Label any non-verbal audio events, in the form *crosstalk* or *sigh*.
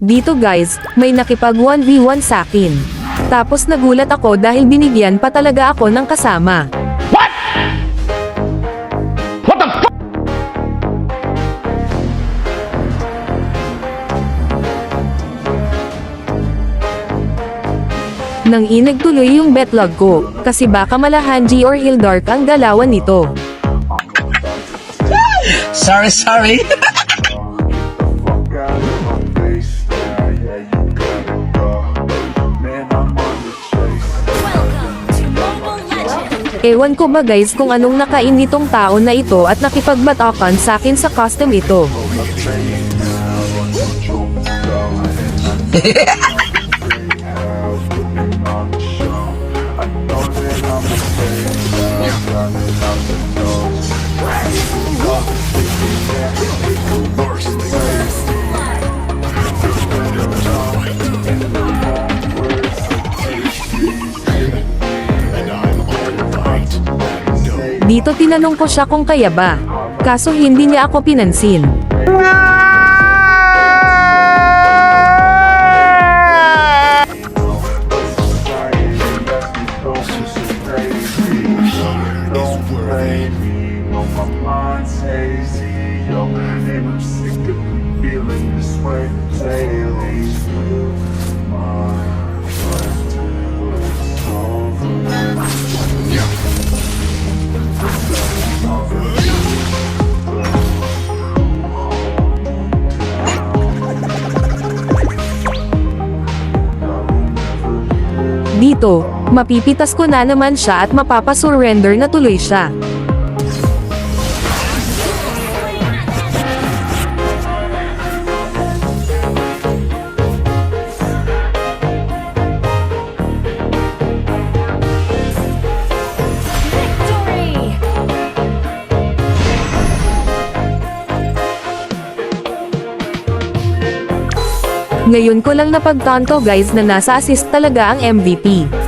Dito guys, may nakipag 1v1 sa akin. Tapos nagulat ako dahil binigyan pa talaga ako ng kasama. Nang inag tuloy yung betlog ko, kasi baka malahanji or hildark ang galawan nito. Sorry, sorry. *laughs* Ewan ko ba guys kung anong nakain nitong tao na ito at nakipagbatakan sa akin sa custom ito. Dito tinanong ko siya kung kaya ba. Kaso hindi niya ako pinansin. I'm sick of feeling this way daily. Dito, mapipitas ko na naman siya at mapapasurrender na tuloy siya. Ngayon ko lang napagtanto guys na nasa assist talaga ang MVP.